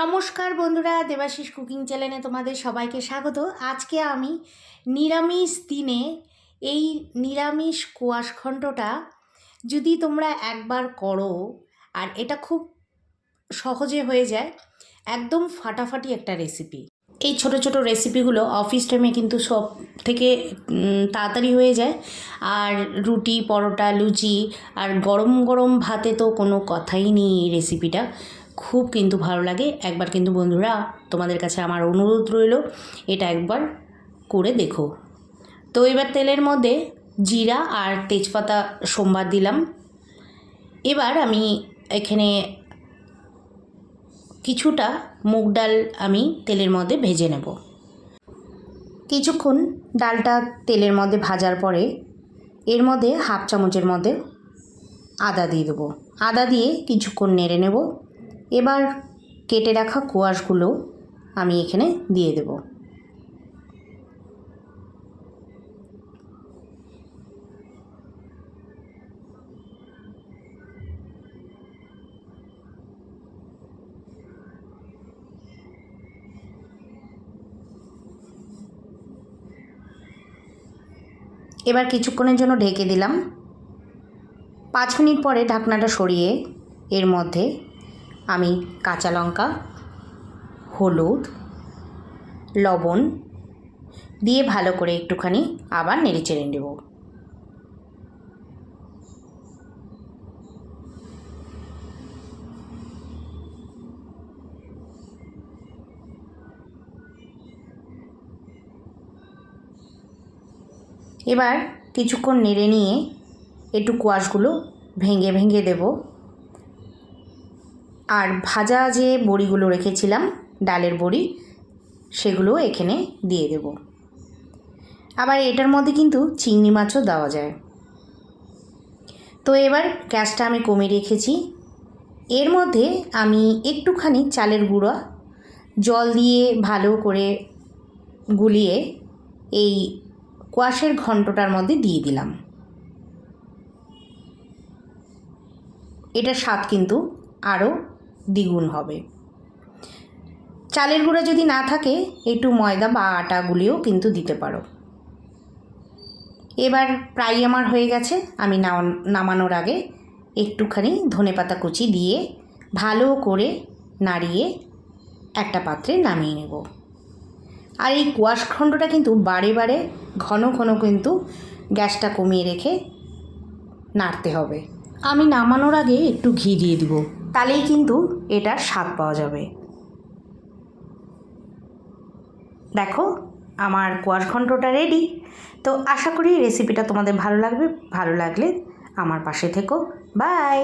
নমস্কার বন্ধুরা, দেবাশিস কুকিং চ্যানেলে তোমাদের সবাইকে স্বাগত। আজকে আমি নিরামিষ দিনে এই নিরামিষ কোয়াশ ঘণ্টটা যদি তোমরা একবার করো, আর এটা খুব সহজে হয়ে যায়, একদম ফাটাফাটি একটা রেসিপি এই ছোট ছোট রেসিপিগুলো অফিস টাইমে কিন্তু সব থেকে তাড়াতাড়ি হয়ে যায়। আর রুটি, পরোটা, লুচি, আর গরম গরম ভাতে তো কোনো কথাই নেই এই রেসিপিটা খুব কিন্তু ভালো লাগে। একবার কিন্তু বন্ধুরা তোমাদের কাছে আমার অনুরোধ রইল, এটা একবার করে দেখো। তো এবার তেলের মধ্যে জিরা আর তেজপাতা সোমবার দিলাম। এবার আমি এখানে কিছুটা মুগ ডাল আমি তেলের মধ্যে ভেজে নেব। কিছুক্ষণ ডালটা তেলের মধ্যে ভাজার পরে এর মধ্যে হাফ চামচের মধ্যে আদা দিয়ে দেবো। আদা দিয়ে কিছুক্ষণ নেড়ে নেব। এবার কেটে রাখা কোয়াশগুলো আমি এখানে দিয়ে দেব। এবার কিছুক্ষণের জন্য ঢেকে দিলাম। পাঁচ মিনিট পরে ঢাকনাটা সরিয়ে এর মধ্যে আমি কাঁচা লঙ্কা, হলুদ, লবণ দিয়ে ভালো করে একটুখানি আবার নেড়ে চেড়ে নেব। এবার কিছুক্ষণ নেড়ে নিয়ে একটু কোয়াশগুলো ভেঙে ভেঙে দেব। আর ভাজা যে বড়িগুলো রেখেছিলাম, ডালের বড়ি, সেগুলো এখানে দিয়ে দেব। আবার এটার মধ্যে কিন্তু চিংড়ি মাছও দেওয়া যায়। তো এবার গ্যাসটা আমি কমিয়ে রেখেছি। এর মধ্যে আমি একটুখানি চালের গুঁড়া, জল দিয়ে ভালো করে গুলিয়ে এই কোয়াশের ঘন্টটার মধ্যে দিয়ে দিলাম। এটার স্বাদ কিন্তু আরও দ্বিগুণ হবে। চালের গুঁড়া যদি না থাকে, একটু ময়দা বা আটা গুলিও কিন্তু দিতে পারো। এবার প্রায় আমার হয়ে গেছে, আমি নাম- নামানোর আগে একটুখানি ধনেপাতা কুচি দিয়ে ভালো করে নাড়িয়ে একটা পাত্রে নামিয়ে নেব। আর এই কোয়াশ খণ্ডটা কিন্তু বারে বারে ঘন ঘন কিন্তু গ্যাসটা কমিয়ে রেখে নাড়তে হবে। আমি নামানোর আগে একটু ঘি দিয়ে দিব। তাহলেই কিন্তু এটার স্বাদ পাওয়া যাবে। দেখো, আমার কোয়াশ ঘণ্টটা রেডি তো আশা করি রেসিপিটা তোমাদের ভালো লাগবে, ভালো লাগলে আমার পাশে থেকো। বাই